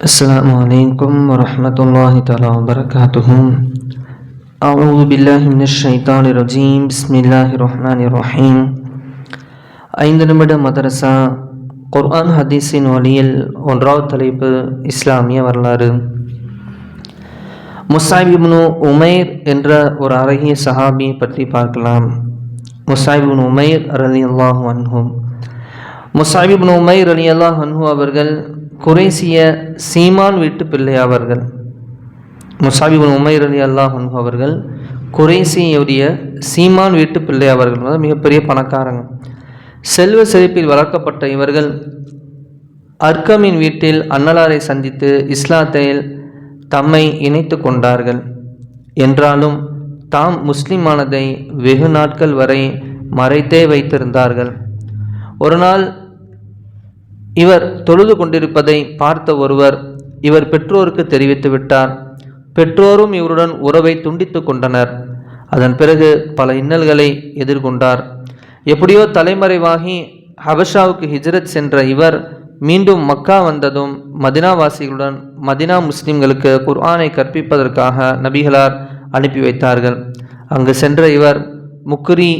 السلام عليكم ورحمة الله تعالى وبركاته أعوذ بالله من الشيطان الرجيم بسم الله الرحمن الرحيم ஐந்து நிமிட மதரசா குர்ஆன் ஹதீஸின் வழியில் ஒன்றாவது தலைப்பு இஸ்லாமிய வரலாறு முசாயிப்னு உமைர் என்ற ஒரு அழகிய சஹாபியை பற்றி பார்க்கலாம் முசாயிப்னு உமைர் ரலி அல்லாஹு அன்ஹும் முசாயிப்னு உமைர் அலி அல்லாஹ் அன்ஹு அவர்கள் குறைசிய சீமான் வீட்டு பிள்ளை அவர்கள் முசாபிபுன் உமைர் அலி அல்லாஹ் அவர்கள் குறைசியுடைய சீமான் வீட்டு பிள்ளை அவர்கள் மிகப்பெரிய பணக்காரங்க. செல்வ செழிப்பில் வளர்க்கப்பட்ட இவர்கள் அர்க்கமின் வீட்டில் அன்னலாரை சந்தித்து இஸ்லாத்தில் தம்மை இணைத்து கொண்டார்கள். என்றாலும் தாம் முஸ்லிமானதை வெகு நாட்கள் வரை மறைத்தே வைத்திருந்தார்கள். ஒரு நாள் இவர் தொழுது கொண்டிருப்பதை பார்த்த ஒருவர் இவர் பெற்றோருக்கு தெரிவித்து விட்டார். பெற்றோரும் இவருடன் உறவை துண்டித்து கொண்டனர். அதன் பிறகு பல இன்னல்களை எதிர்கொண்டார். எப்படியோ தலைமறைவாகி ஹபஷாவுக்கு ஹிஜ்ரத் சென்ற இவர் மீண்டும் மக்கா வந்ததும் மதினாவாசிகளுடன் மதினா முஸ்லிம்களுக்கு குர்ஆனை கற்பிப்பதற்காக நபிகளார் அனுப்பி வைத்தார்கள். அங்கு சென்ற இவர் முக்குரி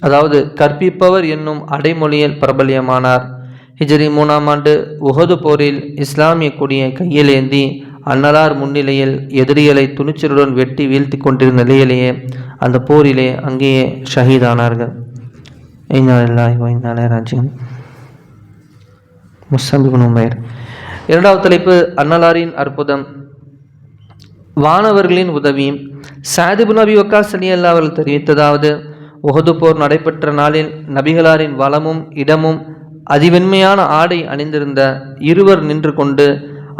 அதாவது கற்பிப்பவர் என்னும் அடைமொழியில் பிரபல்யமானார். ஹிஜரி மூணாம் ஆண்டு உஹது போரில் இஸ்லாமிய கொடியை கையில் ஏந்தி அன்னலார் முன்னிலையில் எதிரிகளை துணிச்சலுடன் வெட்டி வீழ்த்தி கொண்டிருந்த நிலையிலேயே அந்த போரிலே அங்கேயே ஷஹீதானார்கள். ராஜ்யம் முஸ்தபிபின் இரண்டாவது தலைப்பு அன்னலாரின் அற்புதம். வானவர்களின் உதவி. சாதிபு நபி வக்காஸ் அலி அல்லா அவர்கள் தெரிவித்ததாவது உகது போர் நடைபெற்ற நாளில் நபிகளாரின் வளமும் இடமும் அதிவெண்மையான ஆடை அணிந்திருந்த இருவர் நின்று கொண்டு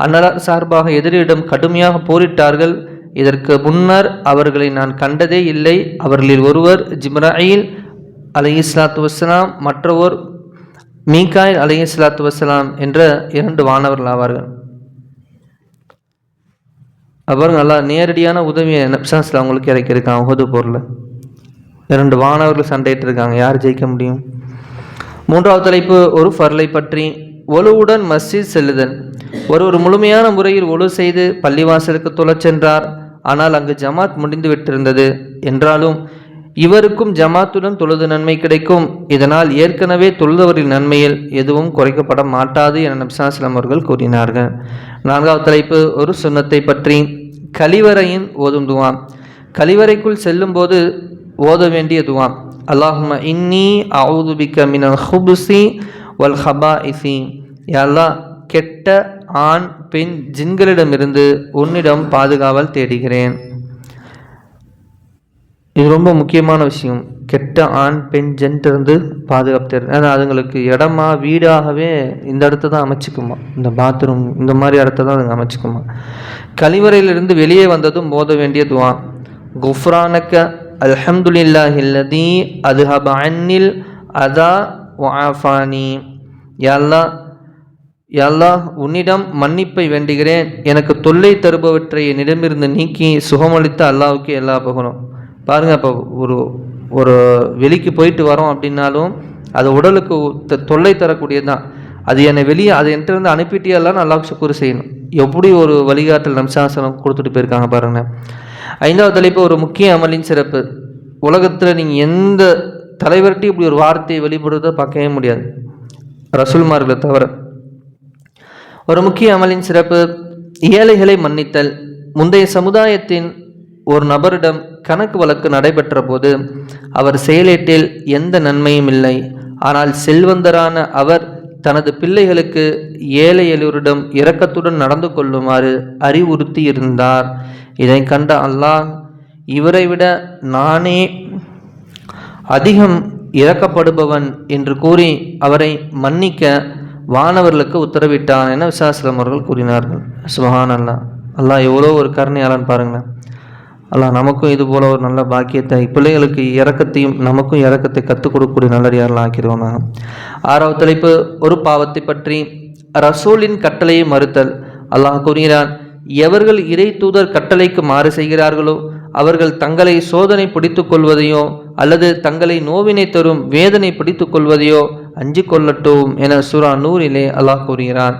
அன்னலார் சார்பாக எதிரியிடம் கடுமையாக போரிட்டார்கள். இதற்கு முன்னர் அவர்களை நான் கண்டதே இல்லை. அவர்களில் ஒருவர் ஜிம்ராயில் அலை இஸ்லாத்து வசலாம் மற்றவர் மீகாயில் அலை இஸ்லாத்து வசலாம் என்ற இரண்டு வானவர்கள் ஆவார்கள். அவர் நல்லா நேரடியான உதவியை நப்சாஸ்ல அவங்களுக்கு இறக்கியிருக்காங்க உகது போரில் இரண்டு வானவர்கள் சண்டையிட்டு இருக்காங்க யார் ஜெயிக்க முடியும்? மூன்றாவது தலைப்பு ஒரு ஃபர்லை பற்றி. ஒழுவுடன் மஸ்ஜித் செல்லுதல் ஒரு ஒரு முழுமையான முறையில் ஒழு செய்து பள்ளிவாசலுக்கு தொழச் சென்றார். ஆனால் அங்கு ஜமாத் முடிந்து விட்டிருந்தது. என்றாலும் இவருக்கும் ஜமாத்துடன் தொழுது நன்மை கிடைக்கும். இதனால் ஏற்கனவே தொழுதவரின் நன்மையில் எதுவும் குறைக்கப்பட மாட்டாது என நப்சாஸ்லாம் அவர்கள் கூறினார்கள். நான்காவது தலைப்பு ஒரு சுண்ணத்தை பற்றி. கழிவறையின் ஓதும் துவாம் கழிவறைக்குள் செல்லும்போது ஓத வேண்டிய துவா. அல்லாஹும இன்னி அவுதுபிக்க மினல் ஹுபுசி வல் ஹபா இசி எல்லா கெட்ட ஆண் பெண் ஜின்களிடமிருந்து உன்னிடம் பாதுகாவல் தேடுகிறேன். இது ரொம்ப முக்கியமான விஷயம். கெட்ட ஆண் பெண் ஜென்ட்டிருந்து பாதுகாப்பு தேடு. ஏன்னா அதுங்களுக்கு இடமா வீடாகவே இந்த இடத்த தான் அமைச்சிக்குமா. இந்த பாத்ரூம் இந்த மாதிரி இடத்த தான் அதுங்க அமைச்சிக்குமா. கழிவறையிலிருந்து வெளியே வந்ததும் போத வேண்டிய துவான் குஃப்ரானக்க அல்ஹம்துலில்லாஹில்லதி அதுஹப அன்னில் அதா வாஃபானி யல்லா யல்லா உன்னிடம் மன்னிப்பை வேண்டுகிறேன். எனக்கு தொல்லை தருபவற்றை என்னிடமிருந்து நீக்கி சுகமளித்த அல்லாவுக்கு எல்லா பகனும் பாருங்கள் இப்போ ஒரு ஒரு வெளிக்கு போயிட்டு வரோம் அப்படின்னாலும் அது உடலுக்கு தொல்லை தரக்கூடியது தான் அது என்னை வெளியே அதை என்கிட்ட இருந்து அனுப்பிட்டியெல்லாம் நல்லா சுக்குரு செய்யணும். எப்படி ஒரு வழிகாட்டல் நம்சாசனம் கொடுத்துட்டு போயிருக்காங்க பாருங்கள் ஐந்தாவது தலைப்பு ஒரு முக்கிய அமலின் சிறப்பு. உலகத்தில் நீங்கள் எந்த தலைவர்கிட்டையும் இப்படி ஒரு வார்த்தையை வெளிப்படுறத பார்க்கவே முடியாது. ரசூல்மார்களை தவிர. ஒரு முக்கிய அமலின் சிறப்பு ஏழைகளை மன்னித்தல். முந்தைய சமுதாயத்தின் ஒரு நபரிடம் கணக்கு வழக்கு நடைபெற்ற போது அவர் செயலேட்டில் எந்த நன்மையும் இல்லை. ஆனால் செல்வந்தரான அவர் தனது பிள்ளைகளுக்கு ஏழை எளியவரிடம் இரக்கத்துடன் நடந்து கொள்ளுமாறு அறிவுறுத்தி இருந்தார் இதை கண்ட அல்லாஹ் இவரை விட நானே அதிகம் இறக்கப்படுபவன் என்று கூறி அவரை மன்னிக்க வானவர்களுக்கு உத்தரவிட்டான் என விசாசிரம் அவர்கள் கூறினார்கள். சுஹான் அல்லா அல்லாஹ் எவ்வளோ ஒரு கருணையாளன் பாருங்களேன். அல்லாஹ் நமக்கும் இது போல ஒரு நல்ல பாக்கியத்தை பிள்ளைகளுக்கு இறக்கத்தையும் நமக்கும் இறக்கத்தை கற்றுக் கொடுக்கக்கூடிய நல்லடியாரெலாம் ஆக்கிடுவோம் ஆறாவது தலைப்பு ஒரு பாவத்தை பற்றி ரசூலின் கட்டளையை மறுத்தல். அல்லாஹ் கூறுகிறான் எவர்கள் இறை தூதர் கட்டளைக்கு மாறு செய்கிறார்களோ அவர்கள் தங்களை சோதனை பிடித்து கொள்வதையோ அல்லது தங்களை நோவினை தரும் வேதனை பிடித்து கொள்வதையோ அஞ்சு கொள்ளட்டும் என சுரா நூறிலே அல்லாஹ் கூறுகிறான்.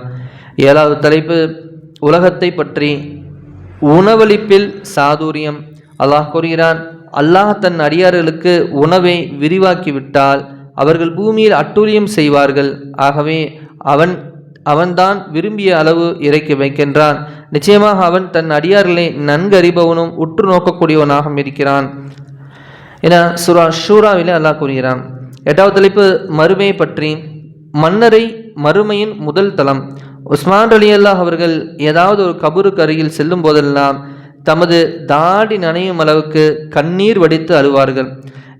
ஏழாவது தலைப்பு உலகத்தை பற்றி உணவளிப்பில் சாதுரியம். அல்லாஹ் கூறுகிறான் அல்லாஹ் தன் அடியார்களுக்கு உணவை விரிவாக்கிவிட்டால் அவர்கள் பூமியில் அட்டூழியம் செய்வார்கள். ஆகவே அவன் அவன்தான் விரும்பிய அளவு இறக்கி வைக்கின்றான். நிச்சயமாக அவன் தன் அடியார்களை நன்கறிபவனும் உற்று நோக்கக்கூடியவனாக இருக்கிறான். என சுரா ஷூராவிலே அல்லாஹ் கூறுகிறான். எட்டாவது தலைப்பு மறுமையை பற்றி. மன்னரை மறுமையின் முதல் தளம். உஸ்மான் அலி அல்லாஹ் அவர்கள் ஏதாவது ஒரு கபருக்கு அருகில் செல்லும் போதெல்லாம் தமது தாடி நனையும் அளவுக்கு கண்ணீர் வடித்து அழுவார்கள்.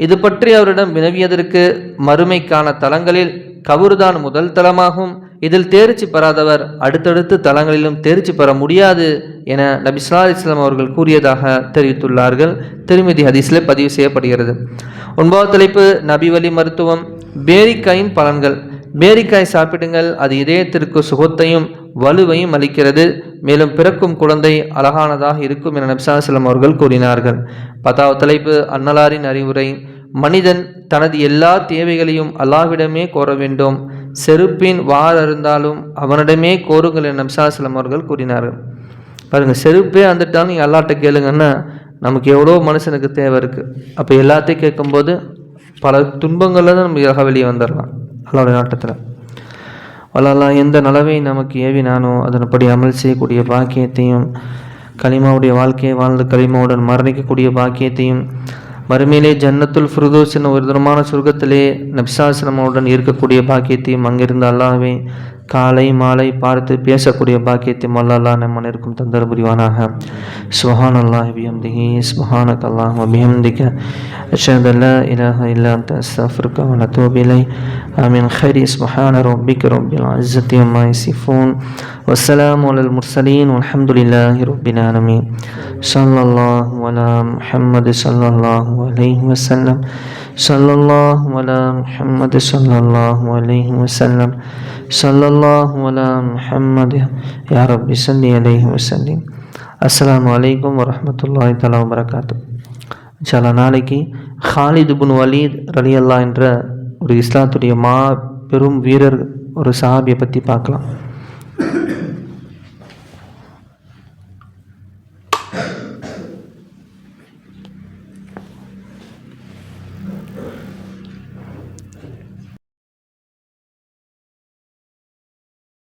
இது பற்றி அவரிடம் வினவியதற்கு மறுமைக்கான தலங்களில் கபுர்தான் முதல் தலமாகும் இதில் தேர்ச்சி பெறாதவர் அடுத்தடுத்து தளங்களிலும் தேர்ச்சி பெற முடியாது என நபிஸ்லா இஸ்லாம் அவர்கள் கூறியதாக தெரிவித்துள்ளார்கள். திருமதி ஹதீஸில் பதிவு செய்யப்படுகிறது. ஒன்பதாவது தலைப்பு நபி வழி மருத்துவம். பேரிக்காயின் பலன்கள். பேரிக்காய் சாப்பிடுங்கள். அது இதயத்திற்கு சுகத்தையும் வலுவையும் அளிக்கிறது. மேலும் பிறக்கும் குழந்தை அழகானதாக இருக்கும் என நபிசாஸ்லம் அவர்கள் கூறினார்கள். பத்தாவது தலைப்பு அன்னலாரின் அறிவுரை. மனிதன் தனது எல்லா தேவைகளையும் அல்லாவிடமே கோர வேண்டும். செருப்பின் வார் இருந்தாலும் அவனிடமே கோருங்கள் என நம்சாசலம் அவர்கள் கூறினார்கள். பாருங்கள் செருப்பே வந்துட்டாலும் நீங்கள் அல்லாட்ட கேளுங்கன்னா நமக்கு எவ்வளோ மனுஷனுக்கு தேவை இருக்குது அப்போ எல்லாத்தையும் கேட்கும்போது பல துன்பங்களில் தான் நம்ம வெளியே வந்துடலாம். அல்லாவுடைய நாட்டத்தில். வளரலாம் எந்த நலவை நமக்கு ஏவினானோ அதன்படி அமல் செய்யக்கூடிய பாக்கியத்தையும் களிமாவுடைய வாழ்க்கையை வாழ்ந்து களிமாவுடன் மரணிக்கக்கூடிய பாக்கியத்தையும் மறுமையிலே ஜன்னத்துல் ஃபிருதோஸ் என்ற ஒரு தரமான சுருக்கத்திலே நப்சாசிரமாவுடன் இருக்கக்கூடிய பாக்கியத்தையும் அங்கிருந்து அல்லாவே காலை மாலை பார்த்து பேசக்கூடிய பாக்கியத்தையும் அல்லா நம்ம இருக்கும் தந்தர் புரிவானாக சுஹான் அல்லாஹ் பிஹம்திஹி சுஹானக் அல்லாஹ் பிஹம்திக அஷஹது அல்லா இலாஹ இல்லா அன்த அஸ்தஃபிருக்க வ நத்தூபு இலை ஆமீன் خير سبحان ربك رب العزة عما يصفون والسلام على المرسلين والحمد لله رب العالمين صلى الله على محمد صلى الله عليه وسلم صلى الله على محمد صلى الله عليه وسلم சல்லல்லாஹு அலா முஹம்மது யார் அப்படி சல்லி அலைஹி வசல்லிம் அஸ்லாம் வலைக்கம் வரமத்துல்லாஹி தலா வரகாத்து சில நாளைக்கு ஹாலிது புன் வலீத் ரலி அல்லா என்ற ஒரு இஸ்லாத்துடைய மா பெரும் வீரர் ஒரு சஹாபியை பற்றி பார்க்கலாம்.